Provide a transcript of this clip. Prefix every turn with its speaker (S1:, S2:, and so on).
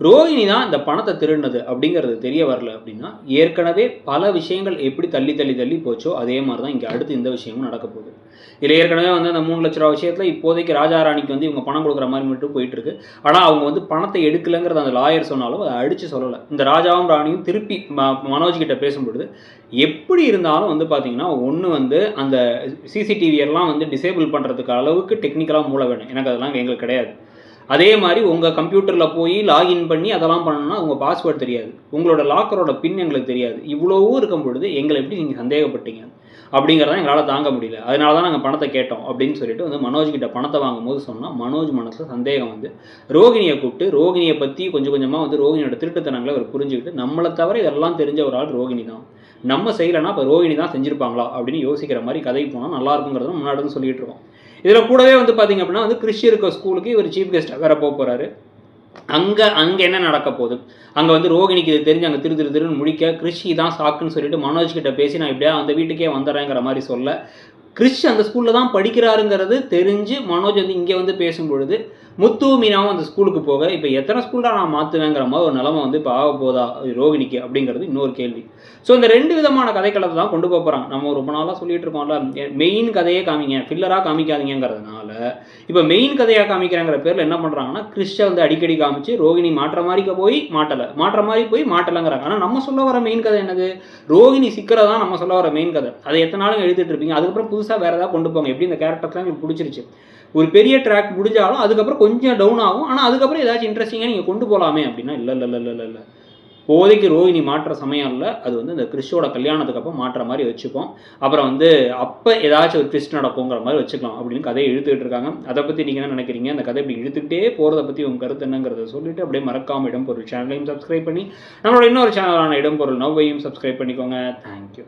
S1: ரோஹிணி தான் இந்த பணத்தை திருடினது அப்படிங்கிறது தெரிய வரல அப்படின்னா ஏற்கனவே பல விஷயங்கள் எப்படி தள்ளி தள்ளி தள்ளி போச்சோ அதே மாதிரி தான் இங்கே அடுத்து இந்த விஷயமும் நடக்க போகுது. இதில் ஏற்கனவே வந்து அந்த மூணு லட்ச ரூபா விஷயத்தில் இப்போதைக்கு ராஜா ராணிக்கு வந்து இவங்க பணம் கொடுக்குற மாதிரி மட்டும் போயிட்டு இருக்கு. ஆனால் அவங்க வந்து பணத்தை எடுக்கலைங்கிறத அந்த லாயர் சொன்னாலும் அதை அடித்து சொல்லலை. இந்த ராஜாவும் ராணியும் திருப்பி ம- மனோஜ் கிட்ட பேசும்பொழுது எப்படி இருந்தாலும் வந்து பார்த்தீங்கன்னா ஒன்று வந்து அந்த சிசிடிவி எல்லாம் வந்து டிசேபிள் பண்ணுறதுக்கு அளவுக்கு டெக்னிக்கலாக மூளை வேணும். எனக்கு அதெல்லாம் எங்களுக்கு கிடையாது. அதே மாதிரி உங்கள் கம்ப்யூட்டரில் போய் லாகின் பண்ணி அதெல்லாம் பண்ணணும்னா உங்கள் பாஸ்வேர்டு தெரியாது. உங்களோட லாக்கரோட பின் எங்களுக்கு தெரியாது. இவ்வளோவும் இருக்கும் பொழுது எங்களை எப்படி நீங்கள் சந்தேகப்பட்டீங்க? அப்படிங்கிறத எங்களால் தாங்க முடியல. அதனால தான் நாங்கள் பணத்தை கேட்டோம் அப்படின்னு சொல்லிட்டு வந்து மனோஜ் கிட்ட பணத்தை வாங்கும்போது சொன்னால் மனோஜ் மனசில் சந்தேகம் வந்து ரோகிணியை கூப்பிட்டு ரோகிணியை பற்றி கொஞ்சம் கொஞ்சமாக வந்து ரோகிணியோட திருட்டுத்தனங்களை அவர் புரிஞ்சுக்கிட்டு நம்மளை தவிர இதெல்லாம் தெரிஞ்ச ஒரு ஆள் ரோகிணி தான். நம்ம செய்யலைன்னா இப்போ ரோகிணி தான் செஞ்சுருப்பாங்களா? அப்படின்னு யோசிக்கிற மாதிரி கதை போனால் நல்லா இருக்குங்கிறத முன்னாடி இருந்து சொல்லிட்டு இருக்கோம். இதில் கூடவே வந்து பார்த்திங்க அப்படின்னா வந்து கிறிஸ்டி இருக்க ஸ்கூலுக்கு இவர் சீஃப் கெஸ்ட்டாக வேறு போக போகிறாரு அங்கே அங்கே என்ன நடக்க போகுது? அங்கே வந்து ரோகிணிக்கு இது தெரிஞ்சு அங்கே திரு திரு திருன்னு முடிக்க கிறிஷி தான் சாக்குன்னு சொல்லிட்டு மனோஜ் கிட்ட பேசி நான் இப்படியா அந்த வீட்டுக்கே வந்துடுறேங்கிற மாதிரி சொல்ல கிறிஷ் அந்த ஸ்கூலில் தான் படிக்கிறாருங்கிறது தெரிஞ்சு மனோஜ் வந்து இங்கே வந்து பேசும்பொழுது முத்து மீனாவும் அந்த ஸ்கூலுக்கு போக இப்போ எத்தனை ஸ்கூலாக நான் மாற்றுவேங்கிற மாதிரி ஒரு நிலமை வந்து இப்போ ஆக போதா? ரோகிணிக்கு அப்படிங்கிறது இன்னொரு கேள்வி. ஸோ இந்த ரெண்டு விதமான கதைக்களத்தை தான் கொண்டு போக போகிறாங்க நம்ம ரொம்ப நாளாக சொல்லிட்டு இருக்கோம்ல மெயின் கதையே காமிங்க ஃபில்லராக காமிக்காதீங்கிறதுனால இப்போ மெயின் கதையாக காமிக்கிறாங்கிற பேரில் என்ன பண்ணுறாங்கன்னா கிறிஸ்டை வந்து அடிக்கடி காமிச்சு ரோகிணி மாற்ற மாதிரி போய் மாட்டலை. மாற்ற மாதிரி போய் மாட்டலைங்கிறாங்க. ஆனால் நம்ம சொல்ல வர மெயின் கதை என்னது? ரோகிணி சிக்கிறதா தான் நம்ம சொல்ல வர மெயின் கதை. அதை எத்தனை நாளும் எழுதிட்டு இருப்பீங்க. அதுக்கப்புறம் புதுசாக வேறு ஏதாவது கொண்டு போங்க. எப்படி இந்த கேரக்டர்ஸ்லாம் எனக்கு பிடிச்சிருச்சு. ஒரு பெரிய ட்ராக் முடிஞ்சாலும் அதுக்கப்புறம் கொஞ்சம் டவுன் ஆகும். ஆனால் அதுக்கப்புறம் ஏதாச்சும் இன்ட்ரெஸ்டிங்காக நீங்கள் கொண்டு போகலாமே அப்படின்னா இல்லை இல்லை இல்லை இல்லை இல்லை. போதைக்கு ரோஹிணி மாற்ற சமயம் இல்லை. அது வந்து இந்த கிறிஸ்டோட கல்யாணத்துக்கு அப்புறம் மாற்ற மாதிரி வச்சுப்போம். அப்புறம் வந்து அப்போ ஏதாச்சும் ஒரு ட்விஸ்ட் நடக்குங்கிற மாதிரி வச்சுக்கலாம் அப்படின்னு கதையை இழுத்துக்கிட்டு இருக்காங்க. அதை பற்றி நீங்கள் என்ன நினைக்கிறீங்க? அந்த கதை இப்படி இழுத்துக்கிட்டே போகிறத பற்றி உங்கள் கருத்து என்னங்கிறத சொல்லிட்டு அப்படியே மறக்காம இடம்பொருள் சேனலையும் சப்ஸ்கிரைப் பண்ணி நம்மளோட இன்னொரு சேனலான இடம்பொருள் நவ்வையும் சப்ஸ்கிரைப் பண்ணிக்கோங்க. தேங்க்யூ